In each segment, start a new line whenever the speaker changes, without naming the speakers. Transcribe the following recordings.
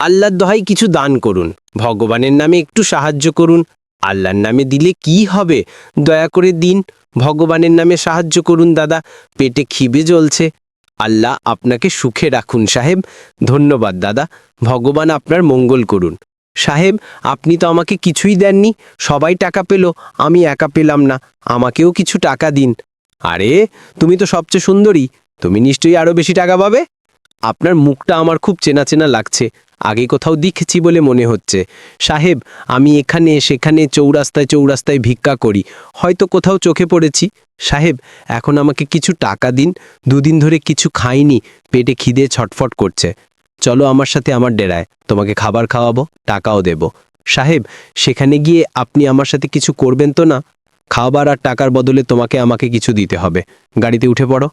আল্লাহর দহাই কিছু দান করুন। ভগবানের নামে একটু সাহায্য করুন। আল্লাহর নামে দিলে কি হবে? দয়া করে দিন। ভগবানের নামে সাহায্য করুন দাদা। পেটে খিবে জ্বলছে। আল্লাহ আপনাকে সুখে রাখুন সাহেব। ধন্যবাদ দাদা। ভগবান আপনার মঙ্গল করুন। সাহেব, আপনি তো আমাকে কিছুই দেননি। সবাই টাকা পেল। আমি একা পেলাম না। আমাকেও কিছু টাকা দিন। আরে, তুমি তো সবচেয়ে সুন্দরী। তুমি নিশ্চয়ই আরও বেশি টাকা পাবে? আপনার মুখটা আমার খুব চেনা চেনা লাগছে। আগে কোথাও দেখেছি বলে মনে হচ্ছে। সাহেব, আমি এখানে, সেখানে, চৌরাস্তায় চৌরাস্তায় ভিক্ষা করি। হয়তো কোথাও চোখে পড়েছি। সাহেব, এখন আমাকে কিছু টাকা দিন। দুদিন ধরে কিছু খাইনি। পেটে খিদে ছটফট করছে। চলো আমার সাথে আমার ডেরায়। তোমাকে খাবার খাওয়াবো, টাকাও দেব। সাহেব, সেখানে গিয়ে আপনি আমার সাথে কিছু করবেন তো না? খাবার আর টাকার বদলে তোমাকে আমাকে কিছু দিতে হবে। গাড়িতে উঠে পড়ো।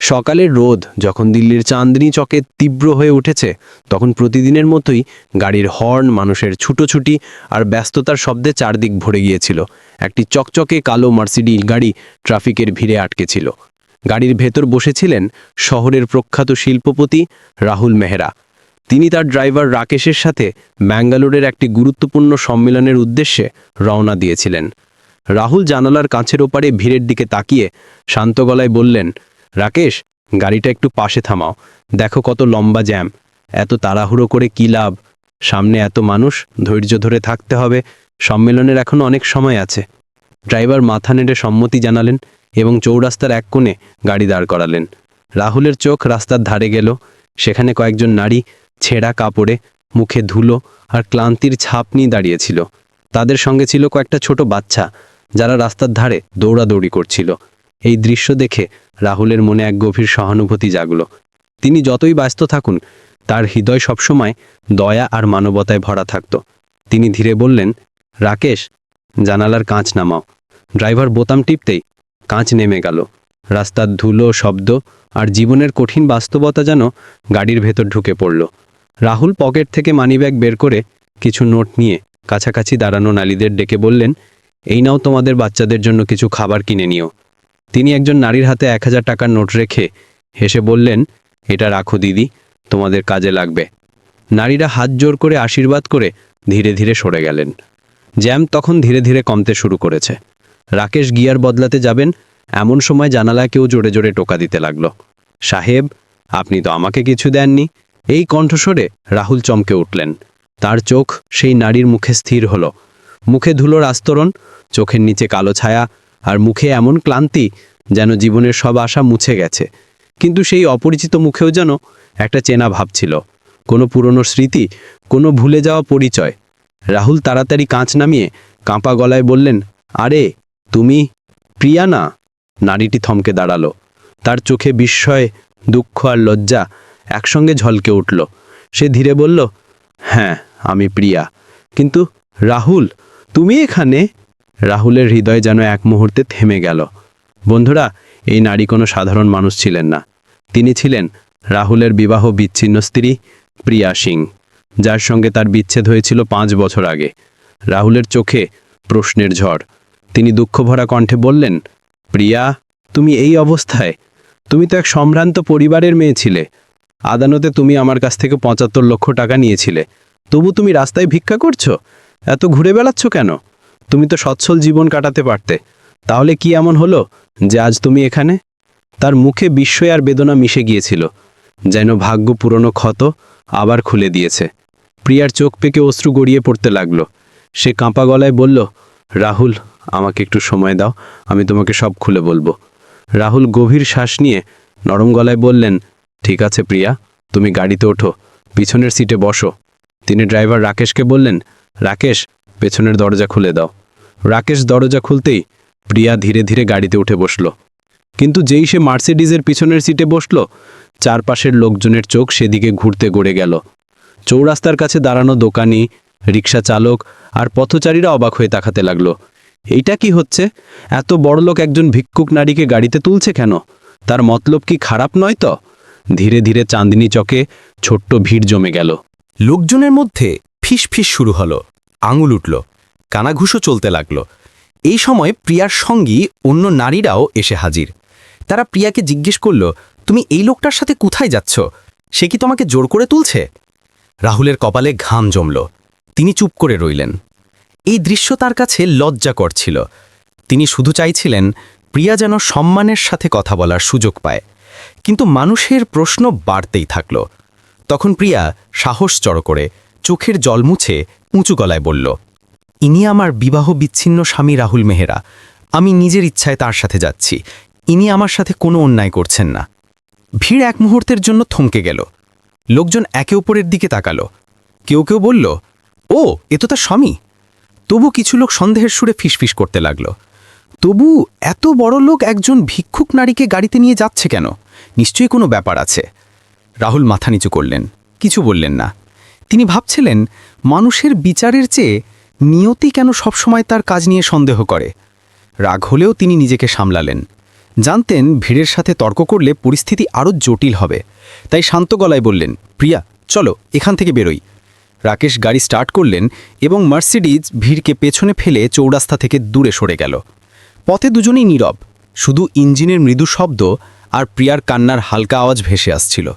সকালের রোদ যখন দিল্লির চাঁদনি চকে তীব্র হয়ে উঠেছে, তখন প্রতিদিনের মতোই গাড়ির হর্ন, মানুষের ছুটোছুটি আর ব্যস্ততার শব্দে চারদিক ভরে গিয়েছিল। একটি চকচকে কালো মার্সিডি গাড়ি ট্রাফিকের ভিড়ে আটকে ছিল। গাড়ির ভেতর বসেছিলেন শহরের প্রখ্যাত শিল্পপতি রাহুল মেহরা। তিনি তার ড্রাইভার রাকেশের সাথে ব্যাঙ্গালোরের একটি গুরুত্বপূর্ণ সম্মেলনের উদ্দেশ্যে রওনা দিয়েছিলেন। রাহুল জানালার কাঁচের ওপারে ভিড়ের দিকে তাকিয়ে শান্ত গলায় বললেন রাকেশ, গাড়িটা একটু পাশে থামাও। দেখো কত লম্বা জ্যাম। এত তাড়াহুড়ো করে কী লাভ? সামনে এত মানুষ, ধৈর্য ধরে থাকতে হবে। সম্মেলনের এখনও অনেক সময় আছে। ড্রাইভার মাথা নেড়ে সম্মতি জানালেন এবং চৌরাস্তার এক কোণে গাড়ি দাঁড় করালেন। রাহুলের চোখ রাস্তার ধারে গেল। সেখানে কয়েকজন নারী, ছেঁড়া কাপড়ে, মুখে ধুলো আর ক্লান্তির ছাপ নিয়ে দাঁড়িয়েছিল। তাদের সঙ্গে ছিল কয়েকটা ছোট বাচ্চা, যারা রাস্তার ধারে দৌড়াদৌড়ি করছিল। এই দৃশ্য দেখে রাহুলের মনে এক গভীর সহানুভূতি জাগল। তিনি যতই ব্যস্ত থাকুন, তার হৃদয় সবসময় দয়া আর মানবতায় ভরা থাকত। তিনি ধীরে বললেন, রাকেশ, জানালার কাঁচ নামাও। ড্রাইভার বোতাম টিপতেই কাঁচ নেমে গেল। রাস্তার ধুলো, শব্দ আর জীবনের কঠিন বাস্তবতা যেন গাড়ির ভেতর ঢুকে পড়ল। রাহুল পকেট থেকে মানিব্যাগ বের করে কিছু নোট নিয়ে কাছাকাছি দাঁড়ানো নালীদের ডেকে বললেন, এই নাও তোমাদের বাচ্চাদের জন্য কিছু খাবার কিনে নিও। তিনি একজন নারীর হাতে এক হাজার টাকার নোট রেখে হেসে বললেন, এটা রাখো দিদি, তোমাদের কাজে লাগবে। নারীরা হাত জোর করে আশীর্বাদ করে ধীরে ধীরে সরে গেলেন। জ্যাম তখন ধীরে ধীরে কমতে শুরু করেছে। রাকেশ গিয়ার বদলাতে যাবেন, এমন সময় জানালায় কেউ জোরে জোরে টোকা দিতে লাগল। সাহেব, আপনি তো আমাকে কিছু দেননি। এই কণ্ঠস্বরে রাহুল চমকে উঠলেন। তার চোখ সেই নারীর মুখে স্থির হলো। মুখে ধুলোর আস্তরণ, চোখের নিচে কালো ছায়া আর মুখে এমন ক্লান্তি যেন জীবনের সব আশা মুছে গেছে। কিন্তু সেই অপরিচিত মুখেও যেন একটা চেনা ভাব ছিল। কোনো পুরনো স্মৃতি, কোনো ভুলে যাওয়া পরিচয়। রাহুল তাড়াতাড়ি কাঁচ নামিয়ে কাঁপা গলায় বললেন, আরে, তুমি প্রিয়া না? নারীটি থমকে দাঁড়াল। তার চোখে বিস্ময়, দুঃখ আর লজ্জা একসঙ্গে ঝলকে উঠল। সে ধীরে বলল হ্যাঁ আমি প্রিয়া। কিন্তু রাহুল, তুমি এখানে? রাহুলের হৃদয় যেন এক মুহূর্তে থেমে গেল। বন্ধুরা, এই নারী কোনো সাধারণ মানুষ ছিলেন না। তিনি ছিলেন রাহুলের বিবাহ বিচ্ছিন্ন স্ত্রী প্রিয়া সিং, যার সঙ্গে তার বিচ্ছেদ হয়েছিল পাঁচ বছর আগে। রাহুলের চোখে প্রশ্নের ঝড়। তিনি দুঃখভরা কণ্ঠে বললেন, প্রিয়া, তুমি এই অবস্থায়? তুমি তো এক সম্ভ্রান্ত পরিবারের মেয়ে ছিলে। আদালতে তুমি আমার কাছ থেকে পঁচাত্তর লক্ষ টাকা নিয়েছিলে। তবু তুমি রাস্তায় ভিক্ষা করছ? এত ঘুরে বেড়াচ্ছ কেন? তুমি তো সচ্ছল জীবন কাটাতে পারতে। তাহলে কি এমন হলো যে আজ তুমি এখানে? তার মুখে বিস্ময় আর বেদনা মিশে গিয়েছিল, যেন ভাগ্য পুরনো ক্ষত আবার খুলে দিয়েছে। প্রিয়ার চোখ পেকে অশ্রু গড়িয়ে পড়তে লাগল। সে কাঁপা গলায় বলল, রাহুল, আমাকে একটু সময় দাও, আমি তোমাকে সব খুলে বলব। রাহুল গভীর শ্বাস নিয়ে নরম গলায় বললেন, ঠিক আছে প্রিয়া, তুমি গাড়িতে ওঠো, পিছনের সিটে বসো। তিনি ড্রাইভার রাকেশকে বললেন, রাকেশ, পেছনের দরজা খুলে দাও। রাকেশ দরজা খুলতেই প্রিয়া ধীরে ধীরে গাড়িতে উঠে বসল। কিন্তু যেই সে মার্সিডিজের পিছনের সিটে বসল, চারপাশের লোকজনের চোখ সেদিকে ঘুরতে গড়ে গেল। চৌরাস্তার কাছে দাঁড়ানো দোকানি রিক্সা চালক আর পথচারীরা অবাক হয়ে তাকাতে লাগল। এইটা কি হচ্ছে? এত বড়লোক একজন ভিক্ষুক নারীকে গাড়িতে তুলছে কেন? তার মতলব কি খারাপ নয় তো? ধীরে ধীরে চাঁদনি চকে ছোট্ট ভিড় জমে গেল।
লোকজনের মধ্যে ফিসফিস শুরু হলো, আঙুল উঠল। কানাঘুষো চলতে লাগল। এই সময় প্রিয়ার সঙ্গী অন্য নারীরাও এসে হাজির। তারা প্রিয়াকে জিজ্ঞেস করল, তুমি এই লোকটার সাথে কোথায় যাচ্ছ? সে কি তোমাকে জোর করে তুলছে?
রাহুলের কপালে ঘাম জমল। তিনি চুপ করে রইলেন। এই দৃশ্য তার কাছে লজ্জাকর ছিল। তিনি শুধু চাইছিলেন প্রিয়া যেন সম্মানের সাথে কথা বলার সুযোগ পায়। কিন্তু মানুষের প্রশ্ন বাড়তেই থাকল। তখন প্রিয়া সাহস জড়ো করে চোখের জল মুছে উঁচু গলায় বলল ইনি আমার বিবাহ বিচ্ছিন্ন স্বামী রাহুল মেহেরা। আমি নিজের ইচ্ছায় তার সাথে যাচ্ছি। ইনি আমার সাথে কোনো অন্যায় করছেন না। ভিড় এক মুহূর্তের জন্য থমকে গেল। লোকজন একে অপরের দিকে তাকালো। কেউ কেউ বলল, ও, এ তো তার স্বামী। তবু কিছু লোক সন্দেহের সুরে ফিসফিস করতে লাগল। তবু এত বড় লোক একজন ভিক্ষুক নারীকে গাড়িতে নিয়ে যাচ্ছে কেন? নিশ্চয়ই কোনো ব্যাপার আছে। রাহুল মাথা নিচু করলেন। কিছু বললেন না। তিনি ভাবছিলেন, মানুষের বিচারের চেয়ে নিয়তি কেন সবসময় তার কাজ নিয়ে সন্দেহ করে? রাগ হলেও তিনি নিজেকে সামলালেন। জানতেন ভিড়ের সাথে তর্ক করলে পরিস্থিতি আরও জটিল হবে। তাই শান্ত গলায় বললেন, প্রিয়া, চলো, এখান থেকে বেরোই। রাকেশ গাড়ি স্টার্ট করলেন এবং মার্সিডিজ ভিড়কে পেছনে ফেলে চৌরাস্তা থেকে দূরে সরে গেল। পথে দুজনেই নীরব। শুধু ইঞ্জিনের মৃদু শব্দ আর প্রিয়ার কান্নার হালকা আওয়াজ ভেসে আসছিল।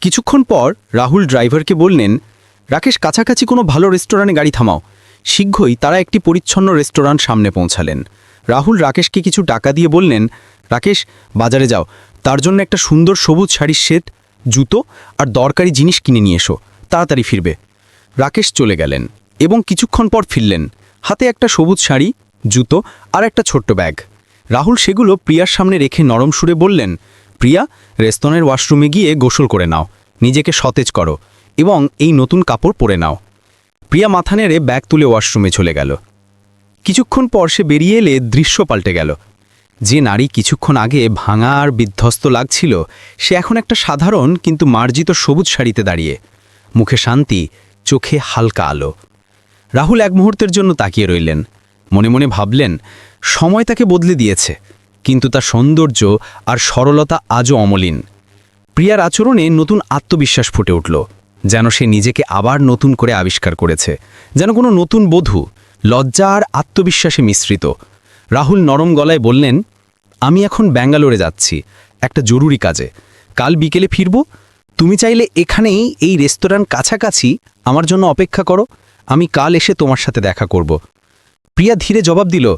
কিছুক্ষণ পর রাহুল ড্রাইভারকে বললেন রাকেশ, কাছাকাছি কোনো ভালো রেস্টুরেন্টে গাড়ি থামাও। শীঘ্রই তারা একটি পরিচ্ছন্ন রেস্টুরেন্ট সামনে পৌঁছালেন। রাহুল রাকেশকে কিছু টাকা দিয়ে বললেন, রাকেশ, বাজারে যাও। তার জন্য একটা সুন্দর সবুজ শাড়ির সেট, জুতো আর দরকারি জিনিস কিনে নিয়ে এসো। তাড়াতাড়ি ফিরবে। রাকেশ চলে গেলেন এবং কিছুক্ষণ পর ফিরলেন। হাতে একটা সবুজ শাড়ি, জুতো আর একটা ছোট্ট ব্যাগ। রাহুল সেগুলো প্রিয়ার সামনে রেখে নরম সুরে বললেন, প্রিয়া, রেস্তোরাঁর ওয়াশরুমে গিয়ে গোসল করে নাও। নিজেকে সতেজ করো। এবং এই নতুন কাপড় পরে নাও। প্রিয়া মাথা নেড়ে ব্যাগ তুলে ওয়াশরুমে চলে গেল। কিছুক্ষণ পর সে বেরিয়ে এলে দৃশ্য পাল্টে গেল। যে নারী কিছুক্ষণ আগে ভাঙা আর বিধ্বস্ত লাগছিল, সে এখন একটা সাধারণ কিন্তু মার্জিত সবুজ শাড়িতে দাঁড়িয়ে। মুখে শান্তি, চোখে হালকা আলো। রাহুল এক মুহূর্তের জন্য তাকিয়ে রইলেন। মনে মনে ভাবলেন, সময় তাকে বদলে দিয়েছে, কিন্তু তার সৌন্দর্য আর সরলতা আজও অমলিন। প্রিয়ার আচরণে নতুন আত্মবিশ্বাস ফুটে উঠল। যেন সে নিজেকে আবার নতুন করে আবিষ্কার করেছে। যেন কোনো নতুন বধূ, লজ্জা আর আত্মবিশ্বাসে মিশ্রিত। রাহুল নরম গলায় বললেন, আমি এখন ব্যাঙ্গালোরে যাচ্ছি, একটা জরুরি কাজে। কাল বিকেলে ফিরব? তুমি চাইলে এখানেই এই রেস্তোরাঁ কাছাকাছি আমার জন্য অপেক্ষা করো। আমি কাল এসে তোমার সাথে দেখা করব। প্রিয়া ধীরে জবাব দিল,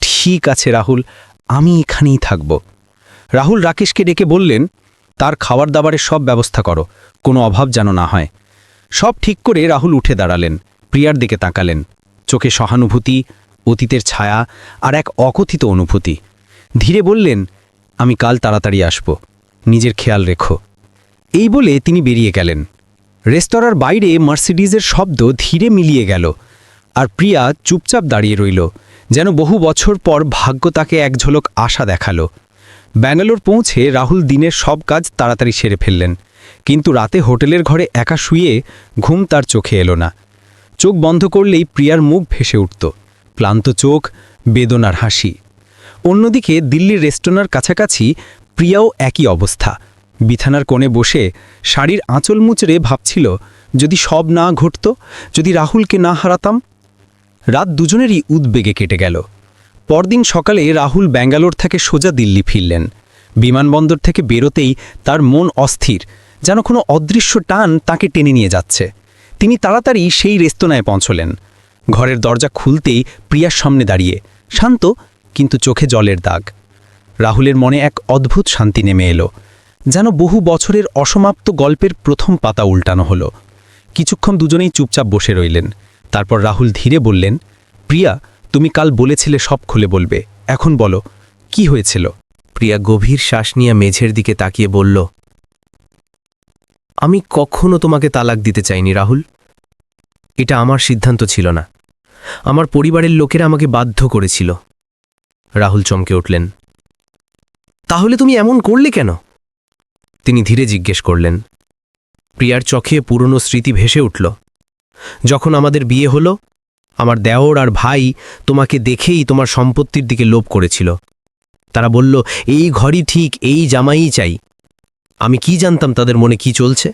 ঠিক আছে রাহুল, আমি এখানেই থাকব। রাহুল রাকেশকে ডেকে বললেন তার খাবার দাবারের সব ব্যবস্থা করো, কোনো অভাব যেন না হয়। সব ঠিক করে রাহুল উঠে দাঁড়ালেন, প্রিয়ার দিকে তাকালেন। চোখে সহানুভূতি, অতীতের ছায়া আর এক অকথিত অনুভূতি। ধীরে বললেন, আমি কাল তাড়াতাড়ি আসব, নিজের খেয়াল রেখো। এই বলে তিনি বেরিয়ে গেলেন। রেস্তোরাঁর বাইরে মার্সিডিজের শব্দ ধীরে মিলিয়ে গেল আর প্রিয়া চুপচাপ দাঁড়িয়ে রইল, যেন বহু বছর পর ভাগ্য তাকে এক ঝলক আশা দেখাল। ব্যাঙ্গালোর পৌঁছে রাহুল দিনের সব কাজ তাড়াতাড়ি সেরে ফেললেন। কিন্তু রাতে হোটেলের ঘরে একা শুয়ে ঘুম তার চোখে এলো না। চোখ বন্ধ করলেই প্রিয়ার মুখ ভেসে উঠত। ক্লান্ত চোখ, বেদনার হাসি। অন্যদিকে দিল্লির রেস্টোরাঁর কাছাকাছি প্রিয়াও একই অবস্থা। বিছানার কোণে বসে শাড়ির আঁচল মুচড়ে ভাবছিল, যদি সব না ঘটত, যদি রাহুলকে না হারাতাম? রাত দুজনেরই উদ্বেগে কেটে গেল। পরদিন সকালে রাহুল ব্যাঙ্গালোর থেকে সোজা দিল্লি ফিরলেন। বিমানবন্দর থেকে বেরোতেই তার মন অস্থির, যেন কোনো অদৃশ্য টান তাকে টেনে নিয়ে যাচ্ছে। তিনি তাড়াতাড়ি সেই রেস্তোরাঁয় পৌঁছলেন। ঘরের দরজা খুলতেই প্রিয়ার সামনে দাঁড়িয়ে, শান্ত কিন্তু চোখে জলের দাগ। রাহুলের মনে এক অদ্ভুত শান্তি নেমে এলো, যেন বহু বছরের অসমাপ্ত গল্পের প্রথম পাতা উল্টানো হলো। কিছুক্ষণ দুজনেই চুপচাপ বসে রইলেন। তারপর রাহুল ধীরে বললেন, প্রিয়া তুমি কাল বলেছিলে সব খুলে বলবে। এখন বলো, কি হয়েছিল?
প্রিয়া গভীর শ্বাস নিয়ে মেঝের দিকে তাকিয়ে বলল, আমি কখনো তোমাকে তালাক দিতে চাইনি, রাহুল। এটা আমার সিদ্ধান্ত ছিল না। আমার পরিবারের লোকেরা আমাকে বাধ্য করেছিল রাহুল চমকে উঠলেন, তাহলে তুমি এমন করলে কেন তিনি ধীরে জিজ্ঞেস করলেন, প্রিয়ার চোখে পুরনো স্মৃতি ভেসে উঠল। যখন আমাদের বিয়ে হলো আমার দেওর আর ভাই তোমাকে দেখেই তোমার সম্পত্তির দিকে লোভ করেছিল। তারা বলল, এই ঘরই ঠিক, এই জামাই চাই। আমি কি জানতাম তাদের মনে কি চলছে?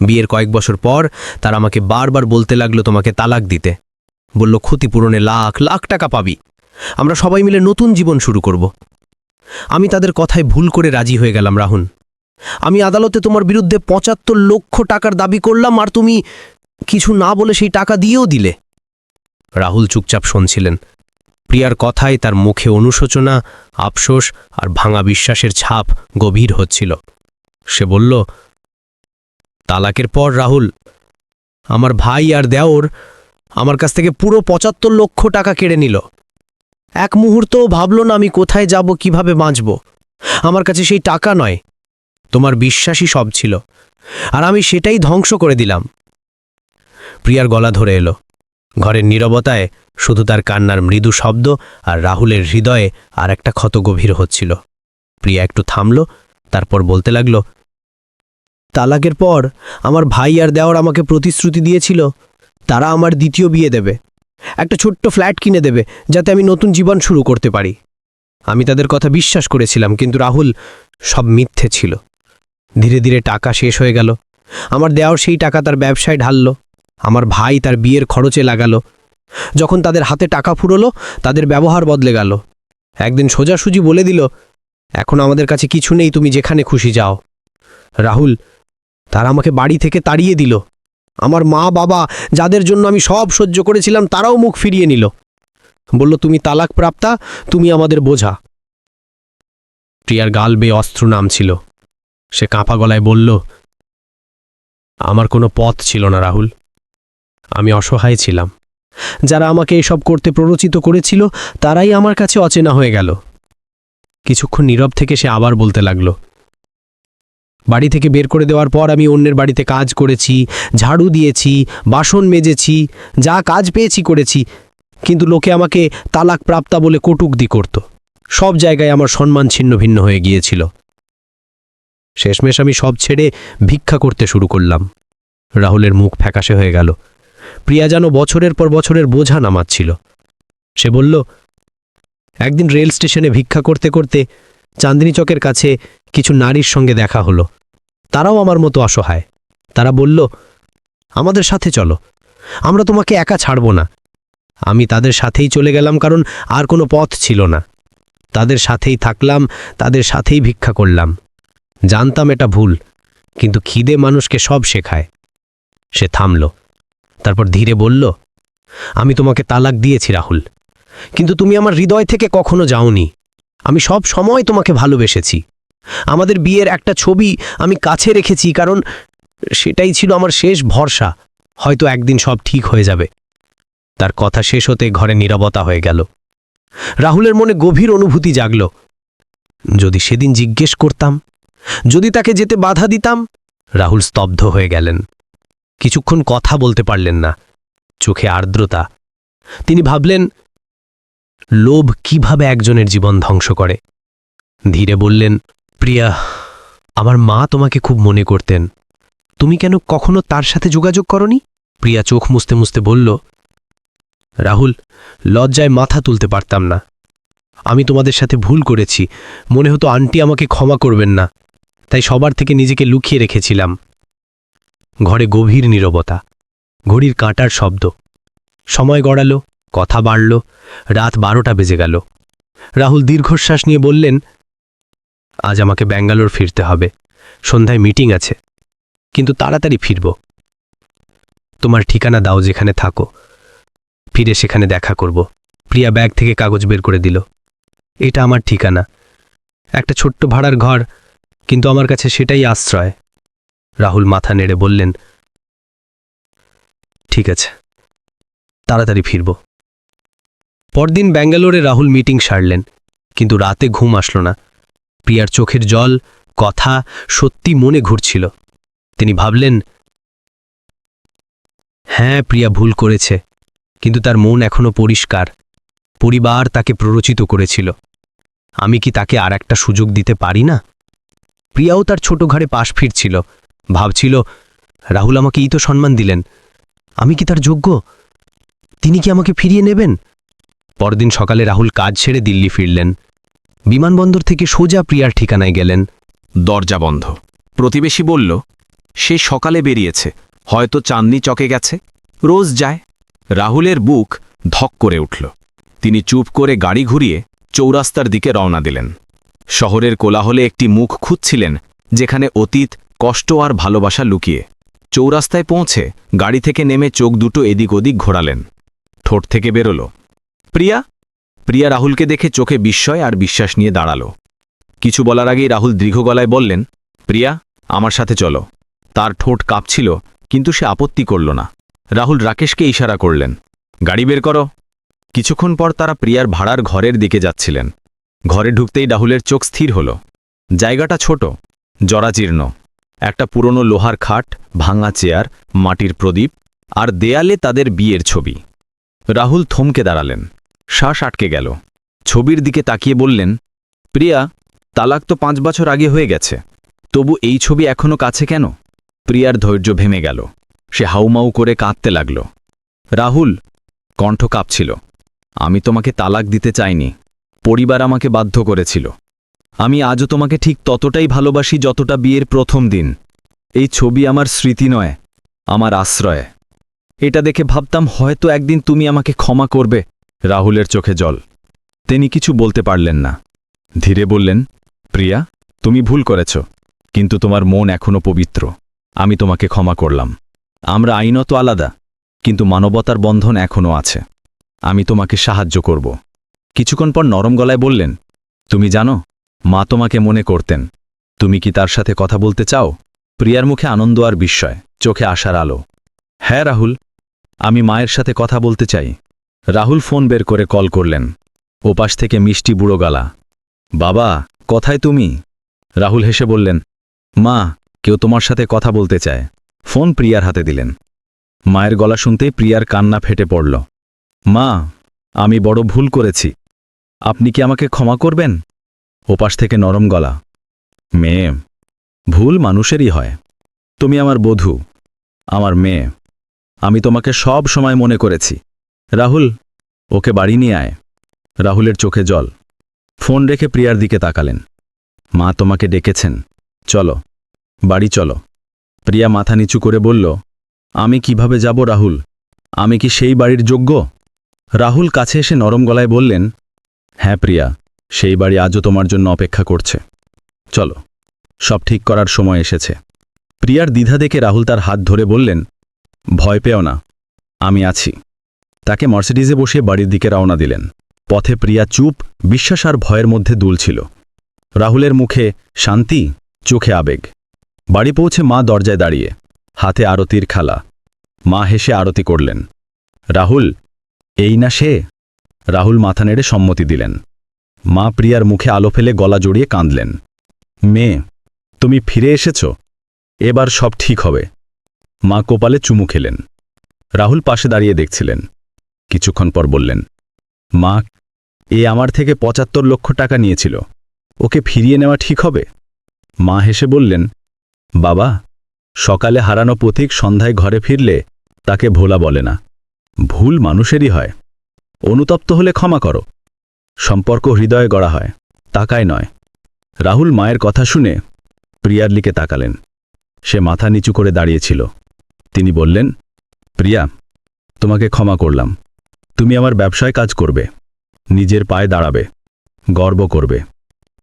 বিয়ের কয়েক বছর পর তারা আমাকে বারবার বলতে লাগল তোমাকে তালাক দিতে। বলল, ক্ষতিপূরণে লাখ লাখ টাকা পাবি। আমরা সবাই মিলে নতুন জীবন শুরু করব। আমি তাদের কথায় ভুল করে রাজি হয়ে গেলাম, রাহুল।
আমি আদালতে তোমার বিরুদ্ধে পঁচাত্তর লক্ষ টাকার দাবি করলাম, আর তুমি কিছু না বলে সেই টাকা দিয়েও দিলে। রাহুল চুপচাপ শুনছিলেন। প্রিয়ার কথায় তার মুখে অনুশোচনা, আফসোস আর ভাঙা বিশ্বাসের ছাপ গভীর হচ্ছিল। সে বলল, তালাকের পর রাহুল, আমার ভাই আর দেওর আমার কাছ থেকে পুরো পঁচাত্তর লক্ষ টাকা কেড়ে নিল। এক মুহূর্তও ভাবল না আমি কোথায় যাব, কীভাবে বাঁচব। আমার কাছে সেই টাকা নয়, তোমার বিশ্বাসই সব ছিল। আর আমি সেটাই ধ্বংস করে দিলাম। প্রিয়ার গলা ধরে এলো। ঘরের নীরবতায় শুধু তার কান্নার মৃদু শব্দ আর রাহুলের হৃদয়ে আর একটা ক্ষত গভীর হচ্ছিল। প্রিয়া একটু থামল, তারপর বলতে লাগল, তালাকের পর আমার ভাই আর দেওয়ার আমাকে প্রতিশ্রুতি দিয়েছিল, তারা আমার দ্বিতীয় বিয়ে দেবে, একটা ছোট্ট ফ্ল্যাট কিনে দেবে, যাতে আমি নতুন জীবন শুরু করতে পারি। আমি তাদের কথা বিশ্বাস করেছিলাম, কিন্তু রাহুল সব মিথ্যে ছিল। ধীরে ধীরে টাকা শেষ হয়ে গেল। আমার দেওয়ার সেই টাকা তার ব্যবসায় ঢালল। আমার ভাই তার বিয়ের খরচে লাগালো। যখন তাদের হাতে টাকা ফুরলো, তাদের ব্যবহার বদলে গেল। একদিন সোজাসুজি বলে দিল, এখন আমাদের কাছে কিছু নেই, তুমি যেখানে খুশি যাও। রাহুল তারা আমাকে বাড়ি থেকে তাড়িয়ে দিল। আমার মা বাবা, যাদের জন্য আমি সব সহ্য করেছিলাম, তারাও মুখ ফিরিয়ে নিল। বলল, তুমি তালাক প্রাপ্তা, তুমি আমাদের বোঝা। প্রিয়ার গাল বেয়ে অস্ত্র নামছিল। সে কাঁপা গলায় বলল, আমার কোনো পথ ছিল না, রাহুল। আমি অসহায় ছিলাম। যারা আমাকে এসব করতে প্ররোচিত করেছিল, তারাই আমার কাছে অচেনা হয়ে গেল। কিছুক্ষণ নীরব থেকে সে আবার বলতে লাগল, বাড়ি থেকে বের করে দেওয়ার পর আমি অন্যের বাড়িতে কাজ করেছি, ঝাড়ু দিয়েছি, বাসন মেজেছি, যা কাজ পেয়েছি করেছি, কিন্তু লোকে আমাকে তালাক প্রাপ্তা বলে কটুকদি করত। সব জায়গায় আমার সম্মান ছিন্ন ভিন্ন হয়ে গিয়েছিল। শেষমেশ আমি সব ছেড়ে ভিক্ষা করতে শুরু করলাম। রাহুলের মুখ ফ্যাকাশে হয়ে গেল। প্রিয়া যেন বছরের পর বছরের বোঝা নামাচ্ছিল। সে বলল, একদিন রেল স্টেশনে ভিক্ষা করতে করতে চাঁদনী চকের কাছে কিছু নারীর সঙ্গে দেখা হলো। তারাও আমার মতো অসহায়। তারা বলল, আমাদের সাথে চলো। আমরা তোমাকে একা ছাড়ব না। আমি তাদের সাথেই চলে গেলাম কারণ আর কোনো পথ ছিল না। তাদের সাথেই থাকলাম, তাদের সাথেই ভিক্ষা করলাম। জানতাম এটা ভুল, কিন্তু খিদে মানুষকে সব শেখায়। সে থামল। তারপর ধীরে বলল, আমি তোমাকে তালাক দিয়েছি, রাহুল। কিন্তু তুমি আমার হৃদয় থেকে কখনো যাওনি। আমি সব সময় তোমাকে ভালোবেসেছি। আমাদের বিয়ের একটা ছবি আমি কাছে রেখেছি, কারণ সেটাই ছিল আমার শেষ ভরসা। হয়তো একদিন সব ঠিক হয়ে যাবে। তার কথা শেষ হতে ঘরে নীরবতা হয়ে গেল। রাহুলের মনে গভীর অনুভূতি জাগল। যদি সেদিন জিজ্ঞেস করতাম, যদি তাকে যেতে বাধা দিতাম, রাহুল স্তব্ধ হয়ে গেলেন। কিছুক্ষণ কথা বলতে পারলেন না। চোখে আর্দ্রতা। তিনি ভাবলেন, লোভ কীভাবে একজনের জীবন ধ্বংস করে? ধীরে বললেন, প্রিয়া, আমার মা তোমাকে খুব মনে করতেন। তুমি কেন কখনো তার সাথে যোগাযোগ করনি? প্রিয়া চোখ মুছতে মুছতে বলল, রাহুল, লজ্জায় মাথা তুলতে পারতাম না। আমি তোমাদের সাথে ভুল করেছি। মনে হতো আন্টি আমাকে ক্ষমা করবেন না। তাই সবার থেকে নিজেকে লুকিয়ে রেখেছিলাম। ঘরে গভীর নীরবতা, ঘড়ির কাঁটার শব্দ। সময় গড়ালো, কথা বাড়ল, রাত বারোটা বেজে গেল। রাহুল দীর্ঘশ্বাস নিয়ে বললেন, আজ আমাকে ব্যাঙ্গালোর ফিরতে হবে। সন্ধ্যায় মিটিং আছে, কিন্তু তাড়াতাড়ি ফিরব। তোমার ঠিকানা দাও যেখানে থাকো। ফিরে সেখানে দেখা করব। প্রিয়া ব্যাগ থেকে কাগজ বের করে দিল। এটা আমার ঠিকানা। একটা ছোট্ট ভাড়ার ঘর, কিন্তু আমার কাছে সেটাই আশ্রয়। রাহুল মাথা নেড়ে বললেন, ঠিক আছে, তাড়াতাড়ি ফিরব। পরদিন ব্যাঙ্গালোরে রাহুল মিটিং সারলেন, কিন্তু রাতে ঘুম আসলো না। প্রিয়ার চোখের জল, কথা সত্যি মনে ঘুরছিল। তিনি ভাবলেন হ্যাঁ প্রিয়া ভুল করেছে, কিন্তু তার মন এখনও পরিষ্কার। পরিবার তাকে প্ররোচিত করেছিল। আমি কি তাকে আর একটা সুযোগ দিতে পারি না? প্রিয়াও তার ছোট ঘরে পাশ ফিরছিল। ভাবছিল, রাহুল আমাকে এই তো সম্মান দিলেন, আমি কি তার যোগ্য? তিনি কি আমাকে ফিরিয়ে নেবেন? পরদিন সকালে রাহুল কাজ ছেড়ে দিল্লি ফিরলেন। বিমানবন্দর থেকে সোজা প্রিয়ার ঠিকানায় গেলেন।
দরজা বন্ধ। প্রতিবেশী বলল, সে সকালে বেরিয়েছে, হয়তো চাঁদনি চকে গেছে, রোজ যায়। রাহুলের বুক ধক করে উঠল। তিনি চুপ করে গাড়ি ঘুরিয়ে চৌরাস্তার দিকে রওনা দিলেন। শহরের কোলাহলে একটি মুখ খুঁজছিলেন, যেখানে অতীত কষ্ট আর ভালোবাসা লুকিয়ে। চৌরাস্তায় পৌঁছে গাড়ি থেকে নেমে চোখ দুটো এদিক ওদিক ঘোরালেন। ঠোঁট থেকে বেরোল। প্রিয়া? প্রিয়া রাহুলকে দেখে চোখে বিস্ময় আর বিশ্বাস নিয়ে দাঁড়াল। কিছু বলার আগেই রাহুল দীর্ঘ গলায় বললেন, প্রিয়া, আমার সাথে চলো। তার ঠোঁট কাঁপছিল, কিন্তু সে আপত্তি করল না। রাহুল রাকেশকে ইশারা করলেন, গাড়ি বের করো। কিছুক্ষণ পর তারা প্রিয়ার ভাড়ার ঘরের দিকে যাচ্ছিলেন। ঘরে ঢুকতেই রাহুলের চোখ স্থির হল। জায়গাটা ছোট, জরাজীর্ণ। একটা পুরনো লোহার খাট, ভাঙা চেয়ার, মাটির প্রদীপ, আর দেয়ালে তাদের বিয়ের ছবি। রাহুল থমকে দাঁড়ালেন। শ্বাস আটকে গেল। ছবির দিকে তাকিয়ে বললেন, প্রিয়া, তালাক তো পাঁচ বছর আগে হয়ে গেছে। তবু এই ছবি এখনও কাছে কেন? প্রিয়ার ধৈর্য ভেমে গেল। সে হাউমাউ করে কাঁদতে লাগল। রাহুল, কণ্ঠ কাঁপছিল। আমি তোমাকে তালাক দিতে চাইনি। পরিবার আমাকে বাধ্য করেছিল। আমি আজও তোমাকে ঠিক ততটাই ভালোবাসি যতটা বিয়ের প্রথম দিন। এই ছবি আমার স্মৃতি নয়, আমার আশ্রয়। এটা দেখে ভাবতাম হয়তো একদিন তুমি আমাকে ক্ষমা করবে, রাহুলের চোখে জল। তিনি কিছু বলতে পারলেন না। ধীরে বললেন, প্রিয়া, তুমি ভুল করেছ, কিন্তু তোমার মন এখনও পবিত্র। আমি তোমাকে ক্ষমা করলাম। আমরা আইনত আলাদা, কিন্তু মানবতার বন্ধন এখনও আছে। আমি তোমাকে সাহায্য করব। কিছুক্ষণ পর নরম গলায় বললেন, তুমি জানো মা তোমাকে মনে করতেন। তুমি কি তার সাথে কথা বলতে চাও? প্রিয়ার মুখে আনন্দ আর বিস্ময়, চোখে আসার আলো। হ্যাঁ রাহুল, আমি মায়ের সাথে কথা বলতে চাই। রাহুল ফোন বের করে কল করলেন। ওপাশ থেকে মিষ্টি বুড়ো গালা, বাবা, কথায় তুমি? রাহুল হেসে বললেন, মা, কেউ তোমার সাথে কথা বলতে চায়। ফোন প্রিয়ার হাতে দিলেন। মায়ের গলা শুনতেই প্রিয়ার কান্না ফেটে পড়ল, মা, আমি বড় ভুল করেছি। আপনি কি আমাকে ক্ষমা করবেন? ওপাশ থেকে নরম গলা। মেয়ে, ভুল মানুষেরই হয়। তুমি আমার বধূ, আমার মেয়ে। আমি তোমাকে সব সময় মনে করেছি। রাহুল, ওকে বাড়ি নিয়ে আয়। রাহুলের চোখে জল। ফোন রেখে প্রিয়ার দিকে তাকালেন। মা তোমাকে ডেকেছেন। চলো, বাড়ি চলো। প্রিয়া মাথা নিচু করে বলল, আমি কীভাবে যাব রাহুল? আমি কি সেই বাড়ির যোগ্য? রাহুল কাছে এসে নরম গলায় বললেন হ্যাঁ প্রিয়া সেই বাড়ি আজও তোমার জন্য অপেক্ষা করছে। চলো, সব ঠিক করার সময় এসেছে। প্রিয়ার দ্বিধা দেখে রাহুল তার হাত ধরে বললেন, ভয় পেও না, আমি আছি। তাকে মার্সিডিজে বসে বাড়ির দিকে রওনা দিলেন। পথে প্রিয়া চুপ, বিশ্বাস আর ভয়ের মধ্যে দুলছিল রাহুলের মুখে শান্তি, চোখে আবেগ। বাড়ি পৌঁছে মা দরজায় দাঁড়িয়ে, হাতে আরতির খালা। মা হেসে আরতি করলেন। রাহুল, এই না সে? রাহুল মাথা নেড়ে সম্মতি দিলেন। মা প্রিয়ার মুখে আলো ফেলে গলা জড়িয়ে কাঁদলেন। মেয়ে, তুমি ফিরে এসেছ? এবার সব ঠিক হবে। মা কোপালে চুমু খেলেন। রাহুল পাশে দাঁড়িয়ে দেখছিলেন। কিছুক্ষণ পর বললেন, মা, এ আমার থেকে পঁচাত্তর লক্ষ টাকা নিয়েছিল। ওকে ফিরিয়ে নেওয়া ঠিক হবে? মা হেসে বললেন, বাবা, সকালে হারানো পথিক সন্ধ্যায় ঘরে ফিরলে তাকে ভোলা বলে না। ভুল মানুষেরই হয়। অনুতপ্ত হলে ক্ষমা করো। সম্পর্ক হৃদয়ে গড়া হয়, তাকায় নয়। রাহুল মায়ের কথা শুনে প্রিয়ার লিকে তাকালেন। সে মাথা নিচু করে দাঁড়িয়েছিল। তিনি বললেন, প্রিয়া, তোমাকে ক্ষমা করলাম। তুমি আমার ব্যবসায় কাজ করবে, নিজের পায়ে দাঁড়াবে, গর্ব করবে।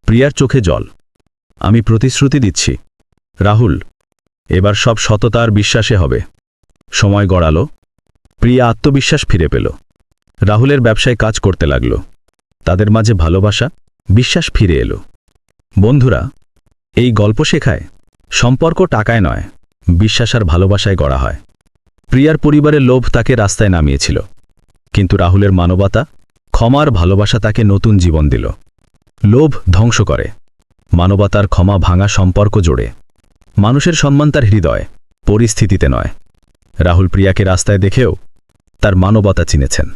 প্রিয়ার চোখে জল। আমি প্রতিশ্রুতি দিচ্ছি। রাহুল, এবার সব সততার বিশ্বাসে হবে। সময় গড়ালো। প্রিয়া আত্মবিশ্বাস ফিরে পেল। রাহুলের ব্যবসায় কাজ করতে লাগল। তাদের মাঝে ভালোবাসা, বিশ্বাস ফিরে এলো। বন্ধুরা, এই গল্প শেখায় সম্পর্ক টাকায় নয়, বিশ্বাস আর ভালোবাসায় গড়া হয়। প্রিয়ার পরিবারের লোভ তাকে রাস্তায় নামিয়েছিল, কিন্তু রাহুলের মানবতা ক্ষমার ভালোবাসা তাকে নতুন জীবন দিল। লোভ ধ্বংস করে, মানবতার ক্ষমা ভাঙা সম্পর্ক জোড়ে। মানুষের সম্মান তার হৃদয়, পরিস্থিতিতে নয়। রাহুল প্রিয়াকে রাস্তায় দেখেও তার মানবতা চিনেছেন।